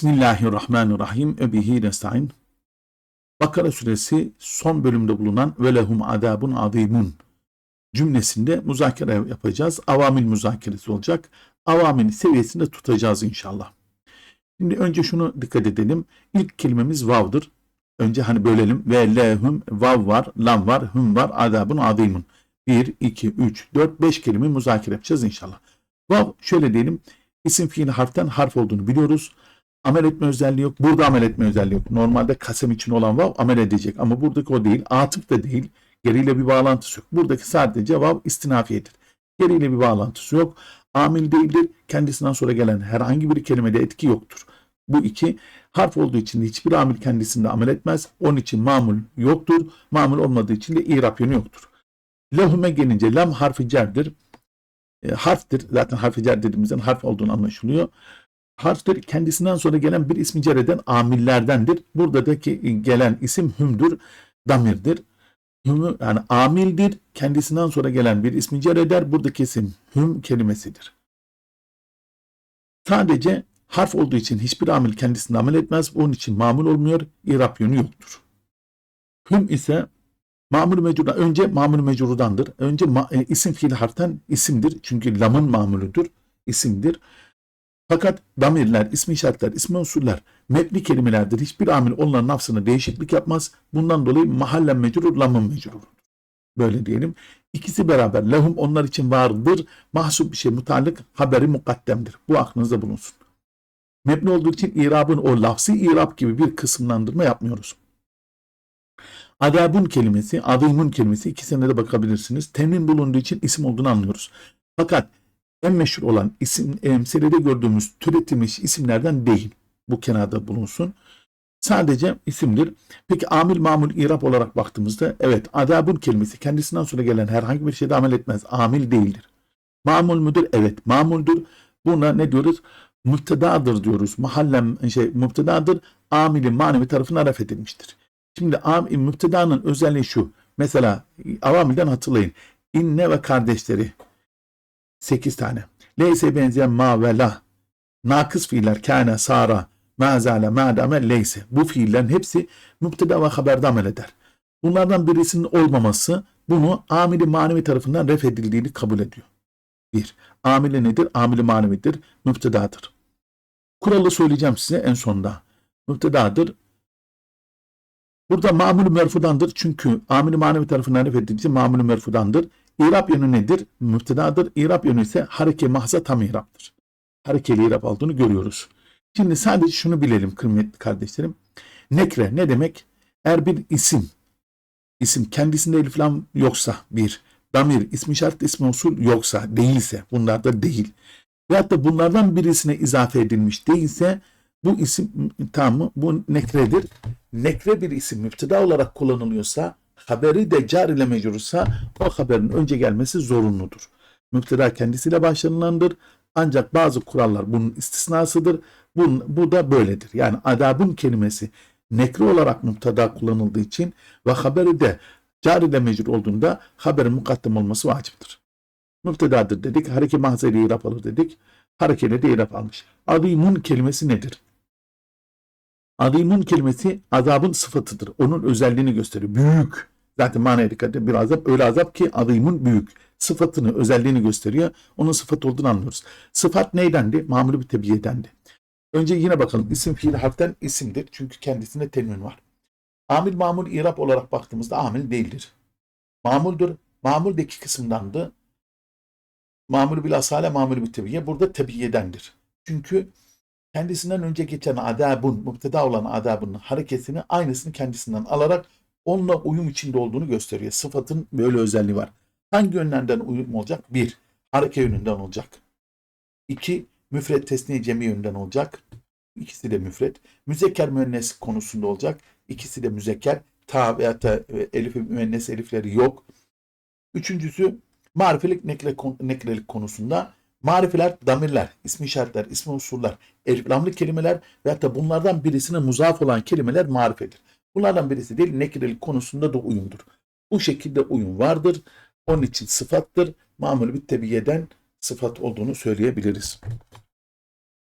Bismillahirrahmanirrahim. Ebihi nesta'in. Bakara suresi son bölümde bulunan ve lehum adabun azimun cümlesinde muzakere yapacağız. Avamil müzakeresi olacak. Avamil seviyesinde tutacağız inşallah. Şimdi önce şunu dikkat edelim. İlk kelimemiz vav'dır. Önce hani bölelim. Ve lehum vav var, lam var, hum var, adabun azimun. 1, 2, 3, 4, 5 kelime muzakere yapacağız inşallah. Vav şöyle diyelim. İsim fiil harften harf olduğunu biliyoruz amel etme özelliği yok. Burada amel etme özelliği yok. Normalde kasem için olan vav amel edecek ama buradaki o değil. Atıf da değil. Geriyle bir bağlantısı yok. Buradaki sadece vav istinafiyedir. Geriyle bir bağlantısı yok. Amil değildir. Kendisinden sonra gelen herhangi bir kelimede etki yoktur. Bu iki harf olduğu için de hiçbir amil kendisinde amel etmez. Onun için mamul yoktur. Mamul olmadığı için de irap yönü yoktur. Lehume gelince lam harfi cerdir. E, harftir. Zaten harfi cer dediğimizden harf olduğunu anlaşılıyor harftir. Kendisinden sonra gelen bir ismi cer eden amillerdendir. Buradaki gelen isim hümdür, damirdir. Hümü, yani amildir. Kendisinden sonra gelen bir ismi cer eder. Buradaki isim hüm kelimesidir. Sadece harf olduğu için hiçbir amil kendisinde amel etmez. Onun için mamul olmuyor. İrap yönü yoktur. Hüm ise mamul mecruda önce mamul mecrudandır. Önce ma, e, isim fiil harften isimdir. Çünkü lamın mamuludur. isimdir. Fakat damirler, ismi işaretler, ismi unsurlar metni kelimelerdir. Hiçbir amil onların nafsına değişiklik yapmaz. Bundan dolayı mahallen mecrur, lamın mecrur. Böyle diyelim. İkisi beraber lehum onlar için vardır. Mahsup bir şey mutallık haberi mukaddemdir. Bu aklınızda bulunsun. Mebni olduğu için irabın o lafsi irab gibi bir kısımlandırma yapmıyoruz. Adabun kelimesi, adımun kelimesi ikisine de bakabilirsiniz. Temin bulunduğu için isim olduğunu anlıyoruz. Fakat en meşhur olan isim emsilede gördüğümüz türetilmiş isimlerden değil. Bu kenarda bulunsun. Sadece isimdir. Peki amil mamul irap olarak baktığımızda evet adabun kelimesi kendisinden sonra gelen herhangi bir şeyde amel etmez. Amil değildir. Mamul müdür? Evet mamuldur. Buna ne diyoruz? Müptedadır diyoruz. Mahallem şey müptedadır. Amilin manevi tarafına ref edilmiştir. Şimdi amil müptedanın özelliği şu. Mesela avamilden hatırlayın. İnne ve kardeşleri 8 tane. Leyse benzeyen ma ve la. Nakıs fiiller kâne, sara, mazale, madame, leyse. Bu fiillerin hepsi müpteda ve haberde amel eder. Bunlardan birisinin olmaması bunu amili manevi tarafından ref edildiğini kabul ediyor. 1. Amili nedir? Amili manevidir. Müptedadır. Kuralı söyleyeceğim size en sonda. Müptedadır. Burada mamülü merfudandır. Çünkü amili manevi tarafından ref edildiği için mamülü merfudandır. İrab yönü nedir? Müptedadır. İrab yönü ise hareke mahza tam iraptır. Harekeli irab aldığını görüyoruz. Şimdi sadece şunu bilelim kıymetli kardeşlerim. Nekre ne demek? Eğer bir isim, isim kendisinde elif lam yoksa bir, damir, ismi şart, ismi usul yoksa, değilse, bunlar da değil. Veyahut da bunlardan birisine izafe edilmiş değilse bu isim tamamı bu nekredir. Nekre bir isim müpteda olarak kullanılıyorsa haberi de car ile mecrursa o haberin önce gelmesi zorunludur. Müpteda kendisiyle başlanılandır. Ancak bazı kurallar bunun istisnasıdır. Bu, bu da böyledir. Yani adabın kelimesi nekri olarak müpteda kullanıldığı için ve haberi de car ile mecrur olduğunda haberin mukaddem olması vaciptir. Müptedadır dedik. Hareke mahzeli irap alır dedik. Harekeli de irap almış. Adimun kelimesi nedir? Adimun kelimesi azabın sıfatıdır. Onun özelliğini gösteriyor. Büyük. Zaten manaya dikkat. Bir azap öyle azap ki adimun büyük. Sıfatını, özelliğini gösteriyor. Onun sıfat olduğunu anlıyoruz. Sıfat neydendi? Mamülü bir tebiyedendi. Önce yine bakalım. İsim fiil harften isimdir. Çünkü kendisinde tenvin var. Amil mamul irap olarak baktığımızda amil değildir. Mamuldur. Mamuldeki kısımdandı. Mamul bil asale mamul bir tebiye. Burada tebiyedendir. Çünkü kendisinden önce geçen adabun, mukteda olan adabın hareketini aynısını kendisinden alarak onunla uyum içinde olduğunu gösteriyor. Sıfatın böyle özelliği var. Hangi yönlerden uyum olacak? Bir, hareke yönünden olacak. İki, müfret tesniye cemi yönünden olacak. İkisi de müfret. Müzekker müennes konusunda olacak. İkisi de müzekker. Ta veya da e, elif müennes elifleri yok. Üçüncüsü marifelik nekre, nekrelik konusunda Marifeler, damirler, ismi işaretler, ismi unsurlar, eliflamlı kelimeler ve da bunlardan birisine muzaf olan kelimeler marifedir. Bunlardan birisi değil nekrelik konusunda da uyumdur. Bu şekilde uyum vardır. Onun için sıfattır. Mamul bir tebiyeden sıfat olduğunu söyleyebiliriz.